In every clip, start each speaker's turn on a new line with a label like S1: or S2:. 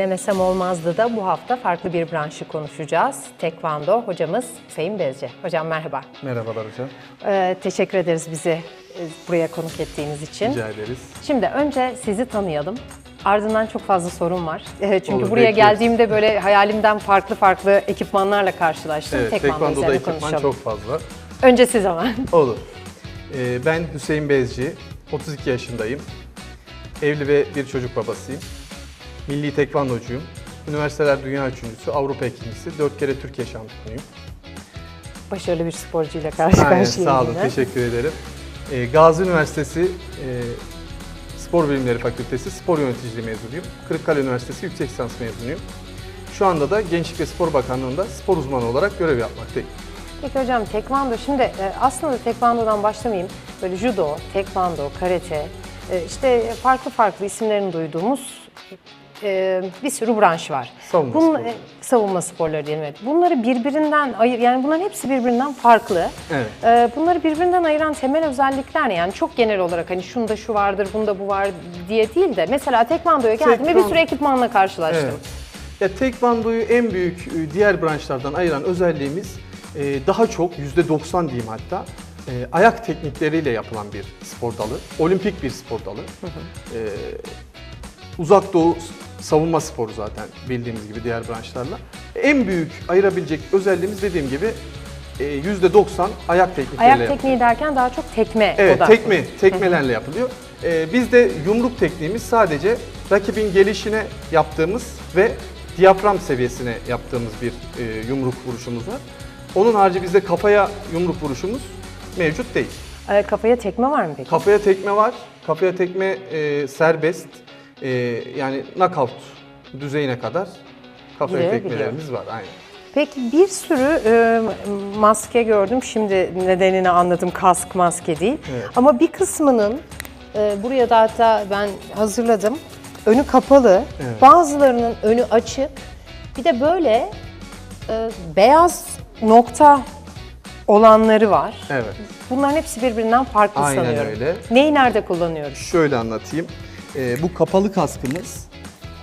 S1: Denemesem olmazdı da bu hafta farklı bir branşı konuşacağız. Tekvando hocamız Hüseyin Bezci. Hocam merhaba.
S2: Merhabalar hocam.
S1: Ee, teşekkür ederiz bizi e, buraya konuk ettiğiniz için.
S2: Rica ederiz.
S1: Şimdi önce sizi tanıyalım. Ardından çok fazla sorun var. Çünkü
S2: Olur,
S1: buraya
S2: bekliyoruz.
S1: geldiğimde böyle hayalimden farklı farklı ekipmanlarla karşılaştım.
S2: Evet,
S1: Tekvando
S2: Tekvando'da ekipman
S1: konuşalım.
S2: çok fazla.
S1: Önce siz ama.
S2: Olur. Ee, ben Hüseyin Bezci, 32 yaşındayım. Evli ve bir çocuk babasıyım. Milli tekvandocuyum. Üniversiteler dünya üçüncüsü, Avrupa ikincisi, 4 kere Türkiye şampiyonuyum.
S1: Başarılı bir sporcuyla karşı
S2: Aynen,
S1: karşıyayım
S2: sağ olun,
S1: yine.
S2: teşekkür ederim. Ee, Gazi Üniversitesi e, Spor Bilimleri Fakültesi Spor Yöneticiliği mezunuyum. Kırıkkale Üniversitesi Yüksek Lisans mezunuyum. Şu anda da Gençlik ve Spor Bakanlığı'nda spor uzmanı olarak görev yapmaktayım.
S1: Peki hocam tekvando şimdi e, aslında tekvandodan başlamayayım. Böyle judo, tekvando, karate e, işte farklı farklı isimlerini duyduğumuz e, bir sürü branş var.
S2: Savunma
S1: Bunun-
S2: sporu.
S1: e, savunma sporları diyelim evet. Bunları birbirinden ayır yani bunların hepsi birbirinden farklı.
S2: Evet.
S1: E, Bunları birbirinden ayıran temel özellikler ne? Yani çok genel olarak hani şunda şu vardır, bunda bu var diye değil de mesela tekvandoya geldiğimde bir
S2: Tekvan-
S1: sürü ekipmanla karşılaştım.
S2: Evet. Ya tekvandoyu en büyük e, diğer branşlardan ayıran özelliğimiz e, daha çok %90 diyeyim hatta e, ayak teknikleriyle yapılan bir spor dalı. Olimpik bir spor dalı. E, uzak doğu savunma sporu zaten bildiğimiz gibi diğer branşlarla. En büyük ayırabilecek özelliğimiz dediğim gibi e, %90 ayak teknikleriyle
S1: Ayak
S2: yapılıyor.
S1: tekniği derken daha çok tekme
S2: Evet,
S1: odaklı.
S2: tekme, tekmelerle yapılıyor. Ee, bizde yumruk tekniğimiz sadece rakibin gelişine yaptığımız ve diyafram seviyesine yaptığımız bir e, yumruk vuruşumuz var. Onun harici bizde kafaya yumruk vuruşumuz mevcut değil.
S1: E, Kafaya tekme var mı peki?
S2: Kafaya tekme var. Kafaya tekme e, serbest. E, yani knockout düzeyine kadar kafaya
S1: Girebiliyor.
S2: tekmelerimiz var. Aynen.
S1: Peki bir sürü e, maske gördüm. Şimdi nedenini anladım. Kask maske değil.
S2: Evet.
S1: Ama bir kısmının e, buraya da hatta ben hazırladım. Önü kapalı.
S2: Evet.
S1: Bazılarının önü açık. Bir de böyle e, beyaz nokta olanları var.
S2: Evet.
S1: Bunların hepsi birbirinden farklı
S2: Aynen
S1: sanıyorum.
S2: öyle.
S1: Neyi nerede kullanıyoruz?
S2: Şöyle anlatayım. Ee, bu kapalı kaskımız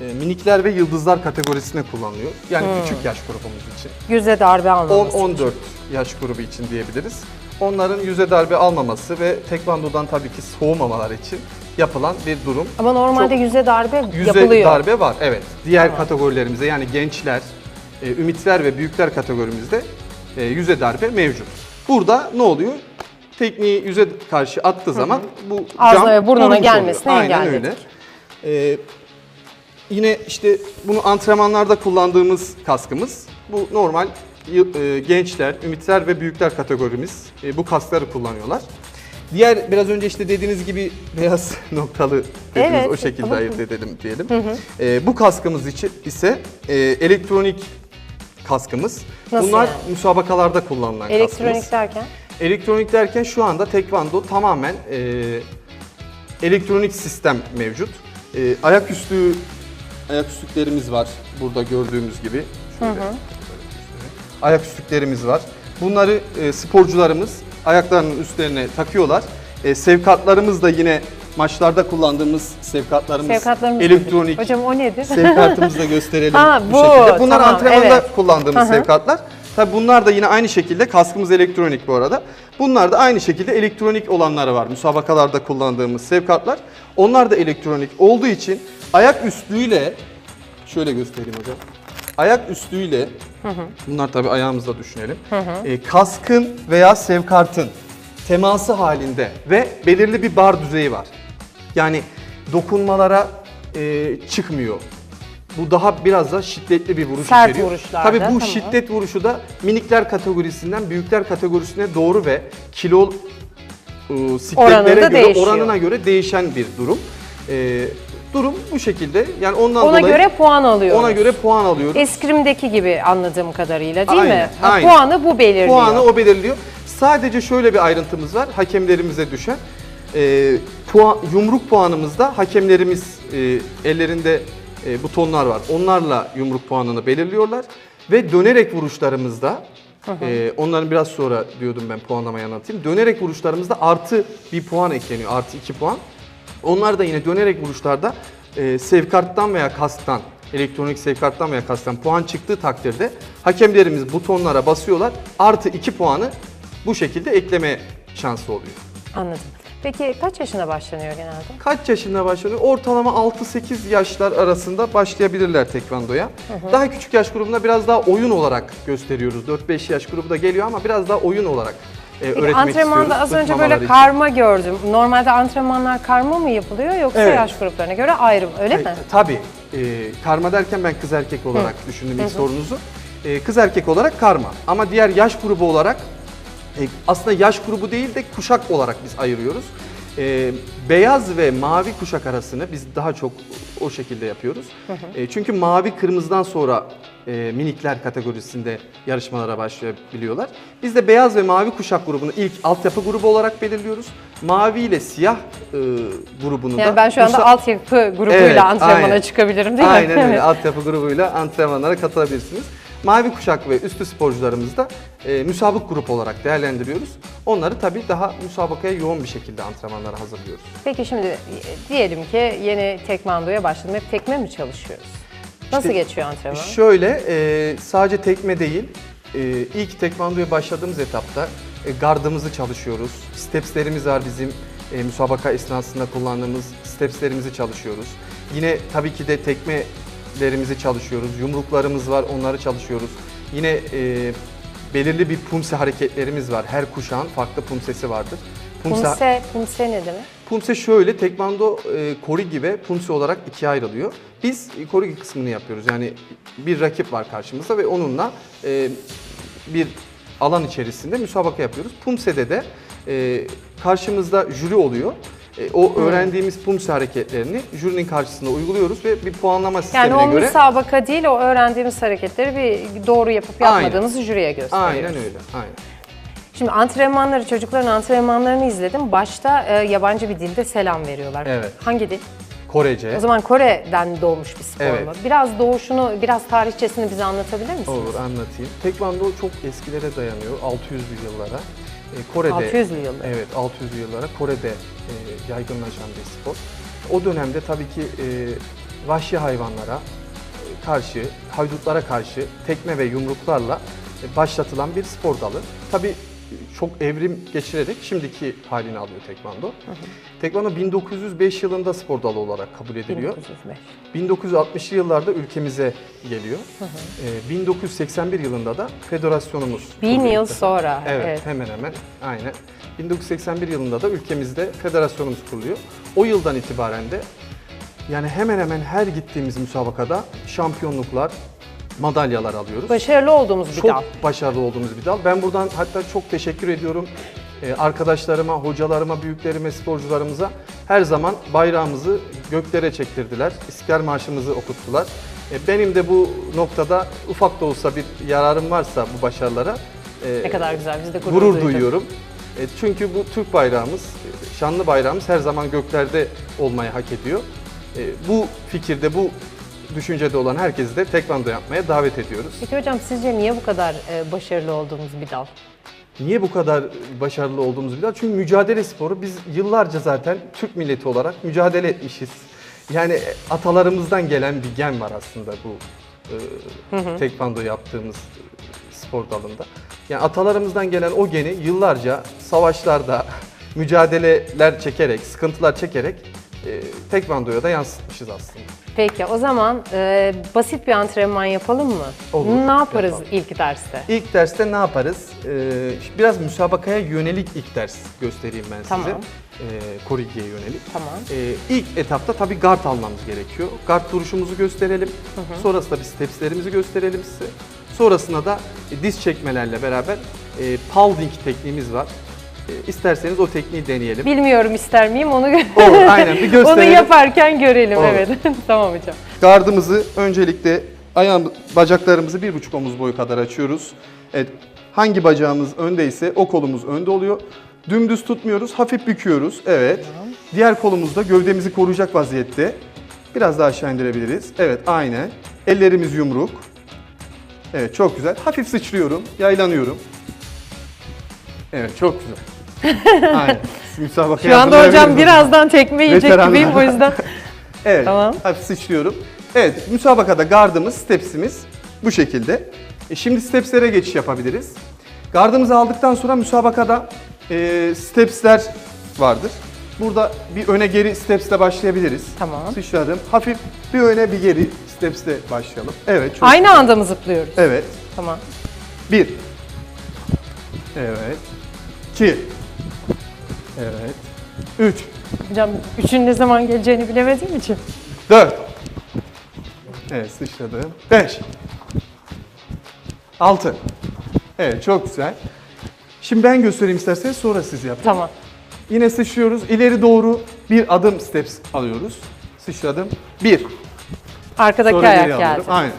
S2: e, minikler ve yıldızlar kategorisine kullanılıyor. Yani küçük yaş grubumuz için.
S1: Yüze darbe almaması.
S2: 10-14 yaş grubu için diyebiliriz. Onların yüze darbe almaması ve tekvandodan tabii ki soğumamaları için yapılan bir durum.
S1: Ama normalde
S2: Çok-
S1: yüze darbe
S2: Yüze
S1: yapılıyor.
S2: darbe var, evet. Diğer kategorilerimize yani gençler, e, ümitler ve büyükler kategorimizde e, yüze darbe mevcut. Burada ne oluyor? Tekniği yüze karşı attığı zaman bu cam
S1: ve burnuna
S2: korunmuş
S1: gelmesini
S2: oluyor. Aynen öyle. E, yine işte bunu antrenmanlarda kullandığımız kaskımız. Bu normal e, gençler, ümitler ve büyükler kategorimiz e, bu kaskları kullanıyorlar. Diğer biraz önce işte dediğiniz gibi beyaz noktalı dediğiniz
S1: Evet,
S2: o şekilde ayırt edelim diyelim. E, bu kaskımız için ise e, elektronik kaskımız.
S1: Nasıl
S2: Bunlar
S1: yani?
S2: müsabakalarda kullanılan
S1: Elektronik
S2: kaskımız.
S1: derken?
S2: Elektronik derken şu anda tekvando tamamen e, elektronik sistem mevcut. E, ayaküstü ayaküstüklerimiz var burada gördüğümüz gibi. Şöyle. Ayaküstüklerimiz var. Bunları e, sporcularımız ayaklarının üstlerine takıyorlar. E, sevkatlarımız da yine maçlarda kullandığımız sevkatlarımız
S1: Sevkatlarımız
S2: elektronik.
S1: nedir? Hocam o nedir?
S2: Sevkartımızı da gösterelim
S1: Ha,
S2: bu,
S1: bu,
S2: şekilde. Bunlar
S1: tamam,
S2: antrenmanda
S1: evet.
S2: kullandığımız
S1: Hı hı.
S2: sevkatlar. Tabi bunlar da yine aynı şekilde kaskımız elektronik bu arada. Bunlar da aynı şekilde elektronik olanları var. Müsabakalarda kullandığımız sevkatlar. Onlar da elektronik olduğu için ayak üstlüğüyle şöyle göstereyim hocam. Ayak üstlüğüyle bunlar tabi ayağımızda düşünelim. E, kaskın veya sevkartın teması halinde ve belirli bir bar düzeyi var. Yani dokunmalara e, çıkmıyor. Bu daha biraz da şiddetli bir vuruş
S1: Sert
S2: içeriyor.
S1: vuruşlarda,
S2: Tabii bu
S1: tamam.
S2: şiddet vuruşu da minikler kategorisinden büyükler kategorisine doğru ve kilo e, sikletlere göre,
S1: değişiyor.
S2: oranına göre değişen bir durum. E, durum bu şekilde. Yani ondan
S1: Ona
S2: dolayı
S1: göre puan alıyoruz.
S2: ona göre puan alıyoruz.
S1: Eskrimdeki gibi anladığım kadarıyla değil mi?
S2: Aynen,
S1: Ha,
S2: aynen.
S1: Puanı bu belirliyor.
S2: Puanı o belirliyor. Sadece şöyle bir ayrıntımız var hakemlerimize düşen. E, puan, yumruk puanımızda hakemlerimiz e, ellerinde e, butonlar var. Onlarla yumruk puanını belirliyorlar. Ve dönerek vuruşlarımızda, e, onların biraz sonra diyordum ben puanlamayı anlatayım. Dönerek vuruşlarımızda artı bir puan ekleniyor, artı iki puan. Onlar da yine dönerek vuruşlarda e, sevkarttan veya kasktan elektronik sevkiyattan veya kasten puan çıktığı takdirde hakemlerimiz butonlara basıyorlar. Artı 2 puanı bu şekilde ekleme şansı oluyor.
S1: Anladım. Peki kaç yaşında başlanıyor genelde?
S2: Kaç yaşında başlanıyor? Ortalama 6-8 yaşlar arasında başlayabilirler tekvandoya. Daha küçük yaş grubunda biraz daha oyun olarak gösteriyoruz. 4-5 yaş grubu da geliyor ama biraz daha oyun olarak e,
S1: Peki
S2: öğretmek
S1: antrenmanda az önce böyle
S2: için.
S1: karma gördüm. Normalde antrenmanlar karma mı yapılıyor yoksa
S2: Evet.
S1: yaş gruplarına göre ayrı mı? Öyle mi?
S2: E, Tabii. E, karma derken ben kız erkek olarak düşündüm ilk sorunuzu. E, kız erkek olarak karma. Ama diğer yaş grubu olarak e, aslında yaş grubu değil de kuşak olarak biz ayırıyoruz. E, beyaz ve mavi kuşak arasını biz daha çok o şekilde yapıyoruz. E, çünkü mavi kırmızıdan sonra e, minikler kategorisinde yarışmalara başlayabiliyorlar. Biz de beyaz ve mavi kuşak grubunu ilk altyapı grubu olarak belirliyoruz. Mavi ile siyah e, grubunu da
S1: Yani ben şu anda
S2: müsa-
S1: altyapı grubuyla
S2: Evet,
S1: antrenmana
S2: aynen.
S1: çıkabilirim değil mi?
S2: Aynen öyle. Altyapı grubuyla antrenmanlara katılabilirsiniz. Mavi kuşak ve üstü sporcularımızı da e, müsabık grup olarak değerlendiriyoruz. Onları tabii daha müsabakaya yoğun bir şekilde antrenmanlara hazırlıyoruz.
S1: Peki şimdi diyelim ki yeni tekvandoya başladım. Hep tekme mi çalışıyoruz? Nasıl
S2: İşte
S1: geçiyor antrenman?
S2: Şöyle e, sadece tekme değil, e, ilk tekvandoya başladığımız etapta e, gardımızı çalışıyoruz. Stepslerimiz var bizim e, müsabaka esnasında kullandığımız stepslerimizi çalışıyoruz. Yine tabii ki de tekmelerimizi çalışıyoruz. Yumruklarımız var, onları çalışıyoruz. Yine e, belirli bir pumse hareketlerimiz var. Her kuşağın farklı pumsesi vardır.
S1: Pumse, pumse ne demek?
S2: Pumse şöyle, tekvando e, korigi ve pumse olarak ikiye ayrılıyor. Biz e, korigi kısmını yapıyoruz. Yani bir rakip var karşımızda ve onunla e, bir alan içerisinde müsabaka yapıyoruz. Pumse'de de e, karşımızda jüri oluyor. E, o öğrendiğimiz pumse hareketlerini jürinin karşısında uyguluyoruz ve bir puanlama
S1: Yani
S2: sistemine
S1: o
S2: göre...
S1: müsabaka değil, o öğrendiğimiz hareketleri bir doğru yapıp
S2: Aynen.
S1: yapmadığımızı jüriye gösteriyoruz.
S2: Aynen öyle, aynen.
S1: Şimdi antrenmanları, çocukların antrenmanlarını izledim. Başta e, yabancı bir dilde selam veriyorlar.
S2: Evet.
S1: Hangi dil?
S2: Korece.
S1: O zaman Kore'den doğmuş bir spor
S2: Evet.
S1: mu? Biraz doğuşunu, biraz tarihçesini bize anlatabilir misiniz?
S2: Olur anlatayım. Tekvando çok eskilere dayanıyor. 600'lü yıllara. E, Kore'de
S1: 600'lü yıllar.
S2: Evet 600'lü yıllara Kore'de e, yaygınlaşan bir spor. O dönemde tabii ki e, vahşi hayvanlara e, karşı, haydutlara karşı tekme ve yumruklarla e, başlatılan bir spor dalı. Tabii çok evrim geçirerek şimdiki halini alıyor tekvando. Tekvando 1905 yılında spor dalı olarak kabul ediliyor.
S1: 1905.
S2: 1960'lı yıllarda ülkemize geliyor. Ee, 1981 yılında da federasyonumuz
S1: Bin yıl sonra.
S2: Evet,
S1: evet.
S2: hemen hemen aynen. 1981 yılında da ülkemizde federasyonumuz kuruluyor. O yıldan itibaren de yani hemen hemen her gittiğimiz müsabakada şampiyonluklar, madalyalar alıyoruz.
S1: Başarılı olduğumuz bir
S2: çok
S1: dal.
S2: başarılı olduğumuz bir dal. Ben buradan hatta çok teşekkür ediyorum Ee, arkadaşlarıma, hocalarıma, büyüklerime, sporcularımıza her zaman bayrağımızı göklere çektirdiler. İstiklal Marşımızı okuttular. Ee, Benim de bu noktada ufak da olsa bir yararım varsa bu başarılara e,
S1: Ne kadar güzel. Biz de gurur,
S2: gurur duyuyorum. E, Çünkü bu Türk bayrağımız, e, şanlı bayrağımız her zaman göklerde olmayı hak ediyor. E, Bu fikirde, bu düşüncede olan herkesi de tekvando yapmaya davet ediyoruz.
S1: Peki hocam sizce niye bu kadar e, başarılı olduğumuz bir dal?
S2: Niye bu kadar başarılı olduğumuzu biliyor. Çünkü mücadele sporu biz yıllarca zaten Türk milleti olarak mücadele etmişiz. Yani atalarımızdan gelen bir gen var aslında bu e, tekvando yaptığımız spor dalında. Yani atalarımızdan gelen o geni yıllarca savaşlarda mücadeleler çekerek, sıkıntılar çekerek e, tekvandoya da yansıtmışız aslında.
S1: Peki o zaman e, basit bir antrenman yapalım mı?
S2: Olur,
S1: Ne yaparız
S2: yapalım.
S1: ilk derste?
S2: İlk derste ne yaparız? Ee, biraz müsabakaya yönelik ilk ders göstereyim ben size.
S1: Tamam.
S2: Ee, Korigi'ye yönelik.
S1: Tamam.
S2: Ee, ilk etapta tabii guard almamız gerekiyor. Guard duruşumuzu gösterelim. Sonrasında bir stepslerimizi gösterelim size. Sonrasında da e, diz çekmelerle beraber e, pounding tekniğimiz var. İsterseniz o tekniği deneyelim.
S1: Bilmiyorum ister miyim onu
S2: Olur, aynen. Bir
S1: Onu
S2: gösterelim.
S1: yaparken görelim
S2: Olur.
S1: evet. tamam hocam.
S2: Gardımızı öncelikle ayağım, bacaklarımızı bir buçuk omuz boyu kadar açıyoruz. Evet, hangi bacağımız öndeyse o kolumuz önde oluyor. Dümdüz tutmuyoruz, hafif büküyoruz. Evet. Diğer kolumuzda gövdemizi koruyacak vaziyette. Biraz daha aşağı indirebiliriz. Evet, aynen. Ellerimiz yumruk. Evet, çok güzel. Hafif sıçrıyorum, yaylanıyorum. Evet, çok güzel. Aynen.
S1: Şu anda hocam birazdan tekme yiyecek
S2: Veteranlar.
S1: gibiyim o yüzden.
S2: Evet,
S1: Tamam.
S2: hafif sıçrıyorum. Evet, müsabakada gardımız, stepsimiz bu şekilde. E şimdi stepslere geçiş yapabiliriz. Gardımızı aldıktan sonra müsabakada e, stepsler vardır. Burada bir öne geri stepsle başlayabiliriz.
S1: Tamam.
S2: Sıçradım. Hafif bir öne bir geri stepsle başlayalım. Evet, çok
S1: Aynı
S2: güzel.
S1: anda mı zıplıyoruz?
S2: Evet.
S1: Tamam.
S2: Bir. Evet. İki. Evet. Üç.
S1: Hocam üçün ne zaman geleceğini bilemediğim için.
S2: 4 Evet sıçradım. 5 6 Evet çok güzel. Şimdi ben göstereyim isterseniz sonra siz yapın.
S1: Tamam.
S2: Yine sıçrıyoruz. İleri doğru bir adım steps alıyoruz. Sıçradım. 1
S1: Arkadaki
S2: Sonra
S1: ayak geldi.
S2: Aynen.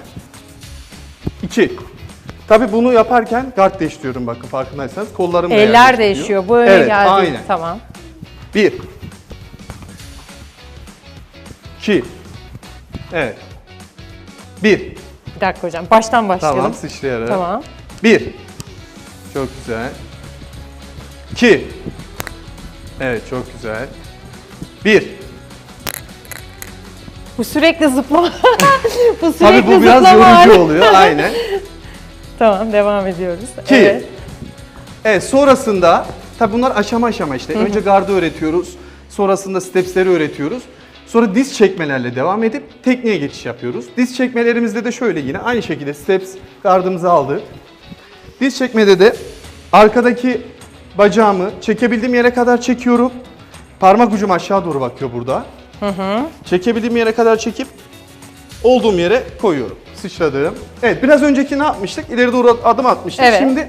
S2: 2 Tabii bunu yaparken guard değiştiriyorum bakın farkındaysanız. Kollarım da
S1: Eller değişiyor. Bu öne
S2: evet,
S1: geldi.
S2: Aynen.
S1: Tamam.
S2: 1 2 Evet. 1
S1: Bir dakika hocam. Baştan başlayalım.
S2: Tamam sıçrayarak.
S1: Tamam.
S2: 1 Çok güzel. 2 Evet çok güzel. 1
S1: Bu sürekli zıplama. bu sürekli
S2: Tabii bu biraz
S1: zıplama
S2: yorucu oluyor. Aynen.
S1: Tamam devam ediyoruz.
S2: 2
S1: Evet.
S2: Evet sonrasında tabii bunlar aşama aşama işte. Önce gardı öğretiyoruz. Sonrasında stepsleri öğretiyoruz. Sonra diz çekmelerle devam edip tekniğe geçiş yapıyoruz. Diz çekmelerimizde de şöyle yine aynı şekilde steps gardımızı aldık. Diz çekmede de arkadaki bacağımı çekebildiğim yere kadar çekiyorum. Parmak ucum aşağı doğru bakıyor burada. Çekebildiğim yere kadar çekip olduğum yere koyuyorum. Sıçradım. Evet biraz önceki ne yapmıştık? İleri doğru adım atmıştık.
S1: Evet.
S2: Şimdi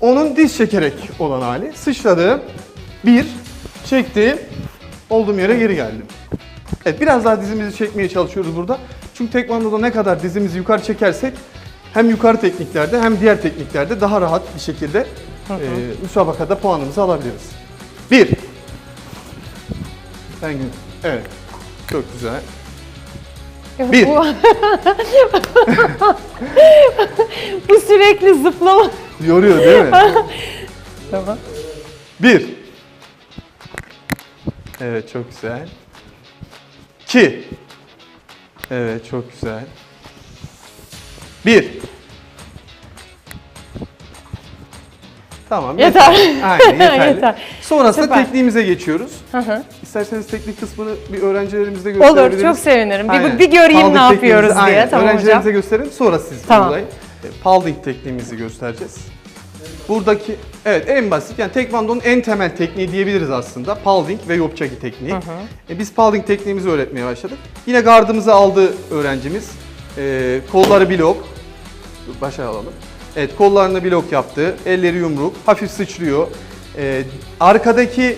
S2: onun diz çekerek olan hali. Sıçradım. Bir, çektim. Olduğum yere geri geldim. Evet biraz daha dizimizi çekmeye çalışıyoruz burada. Çünkü tekvandoda ne kadar dizimizi yukarı çekersek hem yukarı tekniklerde hem diğer tekniklerde daha rahat bir şekilde e, müsabakada puanımızı alabiliriz. Bir. Ben. Evet. Çok güzel. Bir.
S1: Bu, bu sürekli zıplama.
S2: Yoruyor değil mi?
S1: Tamam.
S2: Bir. Evet çok güzel. İki. Evet çok güzel. Bir. Tamam
S1: Yeter.
S2: Aynen yeterli.
S1: Yeter.
S2: Sonrasında
S1: Süper.
S2: tekniğimize geçiyoruz.
S1: Hı hı.
S2: İsterseniz teknik kısmını bir öğrencilerimizle
S1: Olur
S2: gösterebiliriz.
S1: çok sevinirim. Bir,
S2: Aynen.
S1: bir göreyim
S2: Pounding
S1: ne yapıyoruz
S2: tekniğimizi-
S1: diye.
S2: aynen.
S1: Tamam
S2: Öğrencilerimize
S1: hocam.
S2: gösterelim sonra siz
S1: Tamam.
S2: uygulayın. E, Pounding tekniğimizi göstereceğiz. Buradaki evet en basit yani tekvandonun en temel tekniği diyebiliriz aslında. Pounding ve yopçaki tekniği. E, biz pounding tekniğimizi öğretmeye başladık. Yine gardımızı aldı öğrencimiz. E, kolları blok. Başa alalım. Evet kollarını blok yaptı. Elleri yumruk. Hafif sıçrıyor. E, arkadaki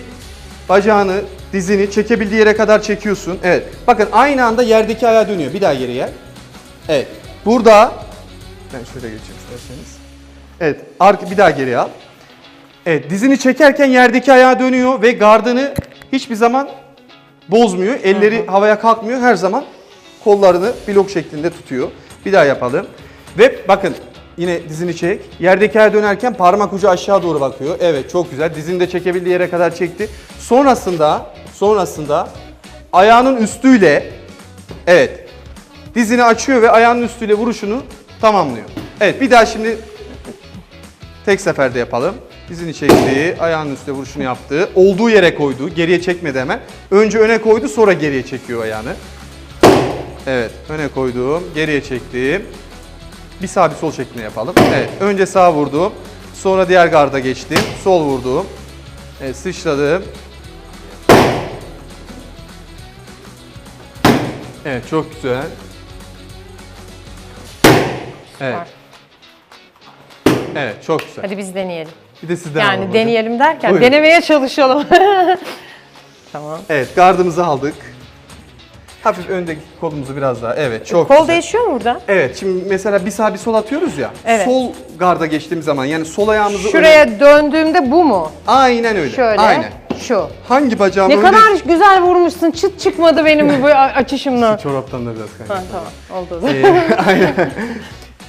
S2: bacağını, dizini çekebildiği yere kadar çekiyorsun. Evet. Bakın aynı anda yerdeki ayağa dönüyor. Bir daha geri gel. Evet. Burada ben şöyle geçeyim isterseniz. Evet. Arka bir daha geri al. Evet. Dizini çekerken yerdeki ayağa dönüyor ve gardını hiçbir zaman bozmuyor. Elleri havaya kalkmıyor. Her zaman kollarını blok şeklinde tutuyor. Bir daha yapalım. Ve bakın yine dizini çek. Yerdeki ayağa dönerken parmak ucu aşağı doğru bakıyor. Evet çok güzel. Dizini de çekebildiği yere kadar çekti. Sonrasında sonrasında ayağının üstüyle evet dizini açıyor ve ayağının üstüyle vuruşunu tamamlıyor. Evet bir daha şimdi tek seferde yapalım. Dizini çekti, ayağının üstüne vuruşunu yaptı. Olduğu yere koydu, geriye çekmedi hemen. Önce öne koydu, sonra geriye çekiyor ayağını. Evet, öne koydum, geriye çektim. Bir sağ bir sol şeklinde yapalım. Evet, önce sağ vurdum, sonra diğer garda geçtim, sol vurdum. Evet, sıçradım. Evet, çok güzel. Evet. Evet, çok güzel.
S1: Hadi biz deneyelim.
S2: Bir de sizden alalım
S1: Yani
S2: hocam.
S1: deneyelim derken
S2: Buyurun.
S1: denemeye çalışalım. tamam.
S2: Evet, gardımızı aldık. Hafif öndeki kolumuzu biraz daha. Evet, çok
S1: Kol
S2: güzel.
S1: değişiyor mu burada?
S2: Evet, şimdi mesela bir sağ bir sol atıyoruz ya.
S1: Evet.
S2: Sol garda geçtiğimiz zaman yani sol ayağımızı öne-
S1: Şuraya döndüğümde bu mu?
S2: Aynen öyle.
S1: Şöyle.
S2: Aynen.
S1: Şu.
S2: Hangi bacağım
S1: Ne
S2: önde-
S1: kadar güzel vurmuşsun. Çıt çıkmadı benim bu açışımla.
S2: Çoraptan da biraz kaynak.
S1: ha, tamam. Oldu.
S2: Ee, aynen.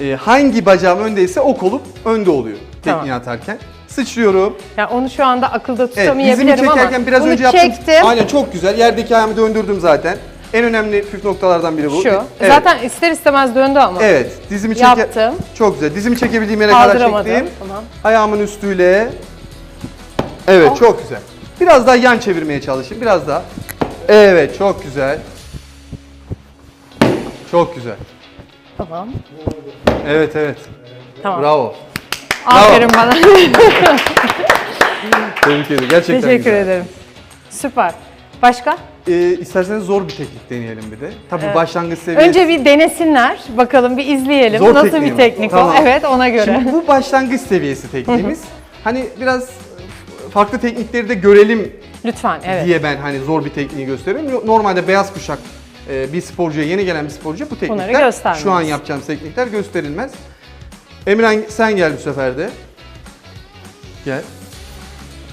S2: Ee, hangi bacağım öndeyse o kolum önde oluyor
S1: Tamam.
S2: tekniği atarken. Sıçrıyorum.
S1: Ya onu şu anda akılda
S2: Evet, dizimi
S1: tutamayabilirim ama
S2: çekerken biraz
S1: bunu
S2: önce yaptım.
S1: çektim.
S2: Aynen çok güzel. Yerdeki ayağımı döndürdüm zaten. En önemli püf noktalardan biri bu.
S1: Şu.
S2: Evet.
S1: Zaten ister istemez döndü ama.
S2: Evet, dizimi çeke...
S1: Yaptım.
S2: Çok güzel. Dizimi çekebildiğim yere kadar çektim.
S1: Tamam.
S2: Ayağımın üstüyle. Evet,
S1: Oh.
S2: çok güzel. Biraz daha yan çevirmeye çalışayım. Biraz daha. Evet, çok güzel. Çok güzel.
S1: Tamam.
S2: Evet, evet.
S1: Tamam.
S2: Bravo.
S1: Aferin bana.
S2: Tebrik ederim. Gerçekten
S1: Teşekkür
S2: güzel.
S1: ederim. Süper. Başka?
S2: Ee, isterseniz zor bir teknik deneyelim bir de. Tabii başlangıç seviyesi.
S1: Önce bir denesinler. Bakalım bir izleyelim.
S2: Zor
S1: Nasıl
S2: tekniği
S1: bir
S2: mi?
S1: teknik
S2: Tamam.
S1: o? Evet ona göre.
S2: Şimdi bu başlangıç seviyesi tekniğimiz. hani biraz farklı teknikleri de görelim
S1: Lütfen evet.
S2: diye ben hani zor bir tekniği gösteriyorum. Normalde beyaz kuşak e, bir sporcuya, yeni gelen bir sporcuya bu teknikler
S1: göstermez.
S2: şu an yapacağım teknikler gösterilmez. Emirhan sen gel bu sefer de. Gel.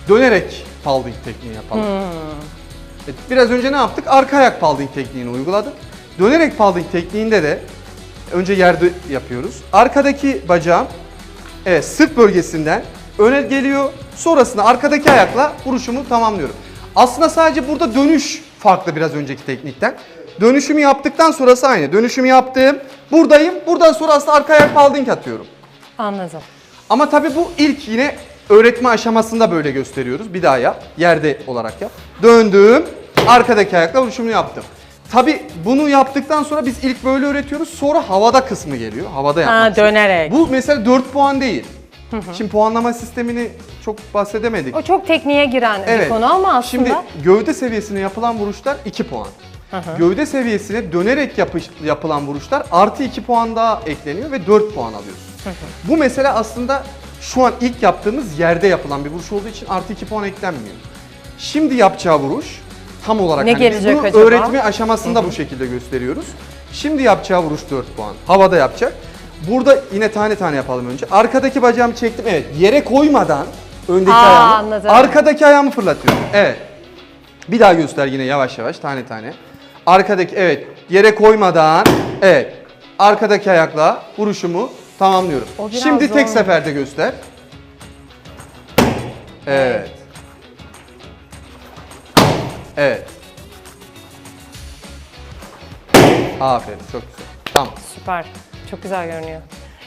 S2: Dönerek palding tekniği yapalım.
S1: Hmm.
S2: Evet, biraz önce ne yaptık? Arka ayak palding tekniğini uyguladık. Dönerek palding tekniğinde de önce yerde yapıyoruz. Arkadaki bacağım evet sırt bölgesinden öne geliyor. Sonrasında arkadaki ayakla vuruşumu tamamlıyorum. Aslında sadece burada dönüş farklı biraz önceki teknikten. Dönüşümü yaptıktan sonrası aynı. Dönüşümü yaptım. Buradayım. Buradan sonra aslında arka ayak palding atıyorum.
S1: Anladım.
S2: Ama tabii bu ilk yine öğretme aşamasında böyle gösteriyoruz. Bir daha yap. Yerde olarak yap. Döndüm. Arkadaki ayakla vuruşumu yaptım. Tabii bunu yaptıktan sonra biz ilk böyle öğretiyoruz. Sonra havada kısmı geliyor. Havada yapmak.
S1: Ha dönerek.
S2: Bu mesela 4 puan değil. Şimdi puanlama sistemini çok bahsedemedik.
S1: O çok tekniğe giren bir
S2: Evet.
S1: konu ama aslında
S2: Şimdi gövde seviyesine yapılan vuruşlar 2 puan. Gövde seviyesine dönerek yapış, yapılan vuruşlar artı 2 puan daha ekleniyor ve 4 puan alıyorsun. Bu mesela aslında şu an ilk yaptığımız yerde yapılan bir vuruş olduğu için artı 2 puan eklenmiyor. Şimdi yapacağı vuruş tam olarak
S1: Ne
S2: hani
S1: gelecek
S2: bunu
S1: acaba?
S2: öğretme aşamasında bu şekilde gösteriyoruz. Şimdi yapacağı vuruş 4 puan. Havada yapacak. Burada yine tane tane yapalım önce. Arkadaki bacağımı çektim. Evet. Yere koymadan öndeki
S1: Aa,
S2: ayağımı
S1: anladım.
S2: arkadaki ayağımı fırlatıyorum. Evet. Bir daha göster yine yavaş yavaş tane tane. Arkadaki evet yere koymadan evet arkadaki ayakla vuruşumu tamamlıyorum.
S1: O biraz
S2: Şimdi tek
S1: zor.
S2: seferde göster. Evet. Evet. Aferin çok güzel. Tamam.
S1: süper. Çok güzel görünüyor.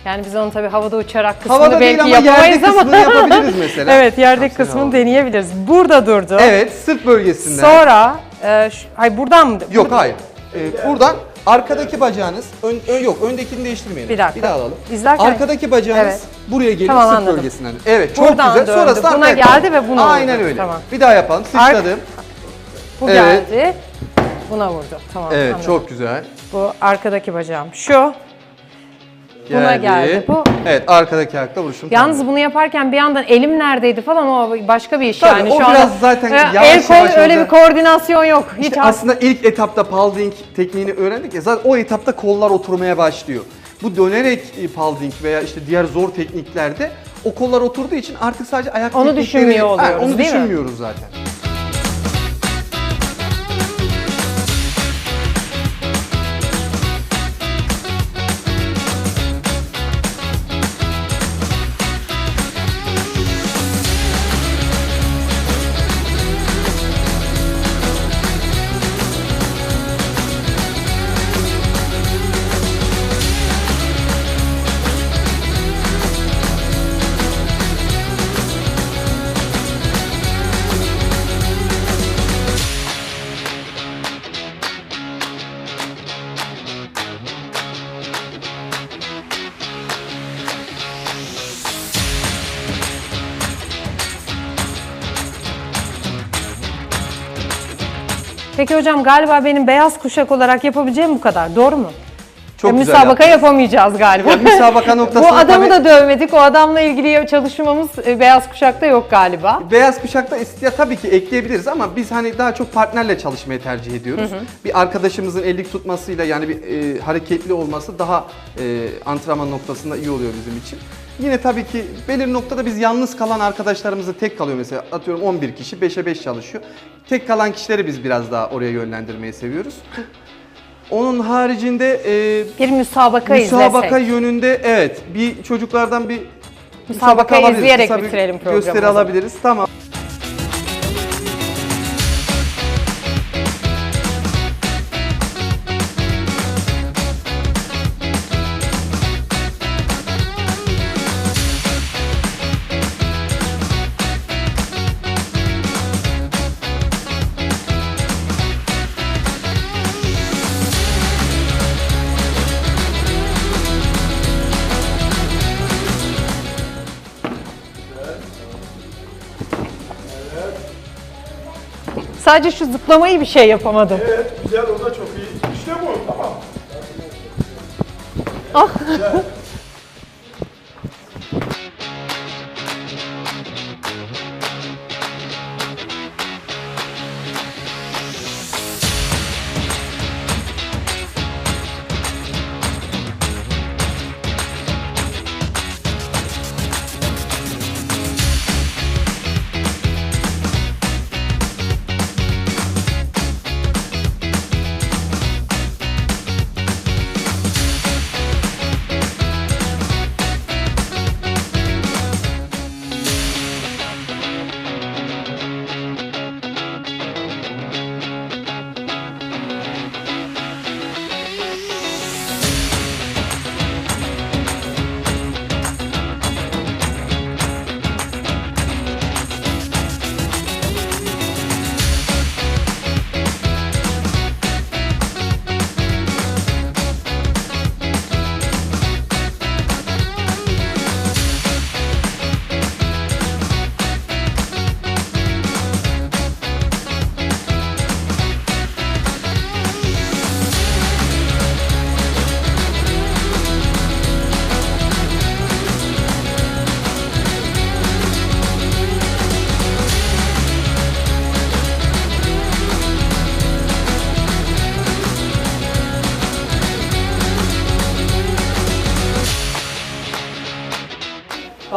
S1: Yani biz onu tabii havada uçarak kısmını
S2: Havada değil
S1: belki
S2: ama
S1: yapamayız
S2: yerde
S1: ama.
S2: kısmını yapabiliriz mesela.
S1: evet yerde
S2: Tamam, sen
S1: kısmını
S2: havada.
S1: deneyebiliriz. Burada durdu.
S2: Evet sırt bölgesinden.
S1: Sonra e, şu, hayır buradan mı?
S2: Yok hayır. Ee, buradan arkadaki bacağınız, ön, ön- yok öndekini değiştirmeyelim.
S1: Bir dakika.
S2: Bir daha alalım.
S1: İzlerken-
S2: Arkadaki bacağınız
S1: Evet.
S2: buraya geliyor
S1: Tamam,
S2: sırt
S1: anladım.
S2: bölgesinden. Evet çok
S1: Buradan
S2: güzel.
S1: döndü,
S2: Sonrasında
S1: buna
S2: arkaya-
S1: geldi ve buna
S2: Aynen
S1: vurdu.
S2: öyle.
S1: Tamam.
S2: Bir daha yapalım. Sıçradım.
S1: Bu
S2: Evet.
S1: geldi. Buna vurdu. Tamam.
S2: Evet
S1: anladım.
S2: çok güzel.
S1: Bu arkadaki bacağım. Şu. Buna geldi bu.
S2: Evet arkadaki ayakla vuruşum.
S1: Yalnız
S2: tamam.
S1: bunu yaparken bir yandan elim neredeydi falan o başka bir iş
S2: Tabii,
S1: yani.
S2: o
S1: Şu anda,
S2: biraz zaten
S1: e,
S2: yavaş
S1: el kol
S2: yavaş
S1: öyle bir koordinasyon yok. Hiç
S2: İşte
S1: as-
S2: aslında ilk etapta palding tekniğini öğrendik ya zaten o etapta kollar oturmaya başlıyor. Bu dönerek e, palding veya işte diğer zor tekniklerde o kollar oturduğu için artık sadece ayak
S1: Onu
S2: teknikleri-
S1: düşünmüyor
S2: Ha,
S1: oluyoruz,
S2: Onu
S1: değil mi?
S2: düşünmüyoruz zaten.
S1: Peki hocam galiba benim beyaz kuşak olarak yapabileceğim bu kadar. Doğru mu?
S2: Çok
S1: E,
S2: güzel
S1: müsabaka
S2: yaptın.
S1: yapamayacağız galiba.
S2: Ya müsabaka
S1: bu
S2: noktasında
S1: adamı
S2: tabii-
S1: da dövmedik. O adamla ilgili çalışmamız e, beyaz kuşakta yok galiba.
S2: Beyaz kuşakta ya tabii ki ekleyebiliriz ama biz hani daha çok partnerle çalışmayı tercih ediyoruz. Bir arkadaşımızın ellik tutmasıyla yani bir e, hareketli olması daha e, antrenman noktasında iyi oluyor bizim için. Yine tabii ki belirli noktada biz yalnız kalan arkadaşlarımızı tek kalıyor mesela atıyorum 11 kişi 5'e 5 çalışıyor. Tek kalan kişileri biz biraz daha oraya yönlendirmeyi seviyoruz. Onun haricinde e,
S1: Bir müsabaka,
S2: müsabaka
S1: izlesek.
S2: yönünde evet bir çocuklardan bir
S1: Müsabaka
S2: alabiliriz.
S1: izleyerek
S2: Kısa
S1: bitirelim programı
S2: Gösteri alabiliriz. Tamam.
S1: Sadece şu zıplamayı bir şey yapamadım.
S3: Evet, güzel, o da çok iyi. İşte bu, tamam.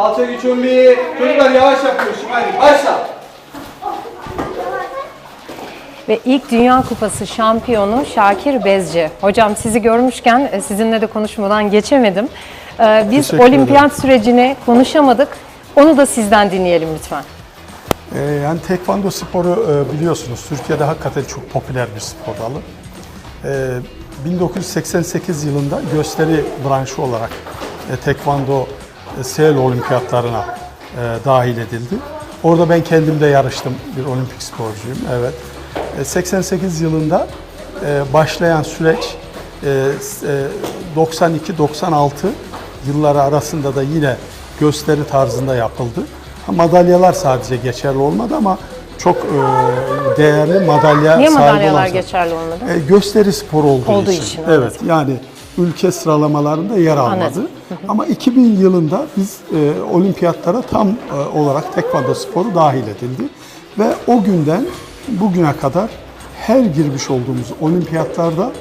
S2: Kalça güç bir. Çocuklar yavaş yapıyoruz. Hadi başla.
S1: Ve ilk Dünya Kupası şampiyonu Şakir Bezci. Hocam sizi görmüşken e, sizinle de konuşmadan geçemedim. Ee, Biz
S3: Teşekkür
S1: olimpiyat sürecini konuşamadık. Onu da sizden dinleyelim lütfen.
S3: Ee, yani tekvando sporu e, biliyorsunuz Türkiye'de hakikaten çok popüler bir spor dalı. Ee, 1988 yılında gösteri branşı olarak e, tekvando e, Seul olimpiyatlarına e, dahil edildi. Orada ben kendim de yarıştım. Bir olimpik sporcuyum. Evet. E, 88 yılında e, başlayan süreç e, e, 92-96 yılları arasında da yine gösteri tarzında yapıldı. Ha, Madalyalar sadece geçerli olmadı ama çok e, değerli madalya
S1: Niye
S3: sahibi
S1: madalyalar
S3: olan-
S1: geçerli olmadı?
S3: e, gösteri spor olduğu,
S1: Olduğu
S3: için.
S1: için,
S3: Evet yani ülke sıralamalarında yer almadı.
S1: Anladım.
S3: Ama 2000 yılında biz e, olimpiyatlara tam e, olarak tekvando sporu dahil edildi. Ve o günden bugüne kadar her girmiş olduğumuz olimpiyatlarda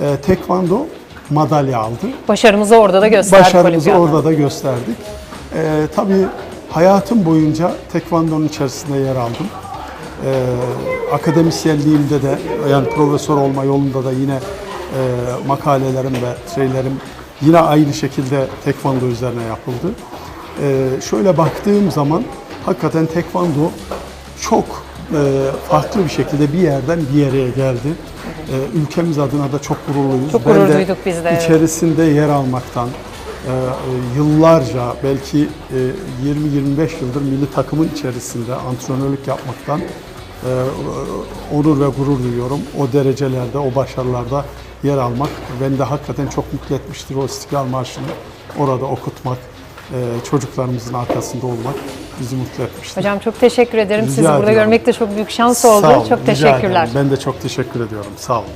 S3: e, tekvando madalya aldı.
S1: Başarımızı orada da gösterdik
S3: Başarımızı orada da gösterdik. Ee, tabii hayatım boyunca tekvandonun içerisinde yer aldım. Ee, akademisyenliğimde de yani profesör olma yolunda da yine e, makalelerim ve şeylerim yine aynı şekilde tekvando üzerine yapıldı. Ee, şöyle baktığım zaman hakikaten tekvando çok e, farklı bir şekilde bir yerden bir yere geldi. Ee, ülkemiz adına da çok gururluyuz.
S1: Çok
S3: Ben
S1: gurur
S3: de
S1: duyduk biz de,
S3: içerisinde yer almaktan, e, e, yıllarca belki e, 20-25 yıldır milli takımın içerisinde antrenörlük yapmaktan onur ve gurur duyuyorum. O derecelerde, o başarılarda yer almak beni de hakikaten çok mutlu etmiştir. O İstiklal Marşı'nı orada okutmak, e, çocuklarımızın arkasında olmak bizi mutlu etmiştir.
S1: Hocam çok teşekkür ederim.
S3: Rica
S1: Sizi burada
S3: ediyorum.
S1: görmek de çok büyük şans
S3: Sağ
S1: oldu.
S3: olun,
S1: çok
S3: rica ederim.
S1: teşekkürler.
S3: Ben de çok teşekkür ediyorum. Sağ olun.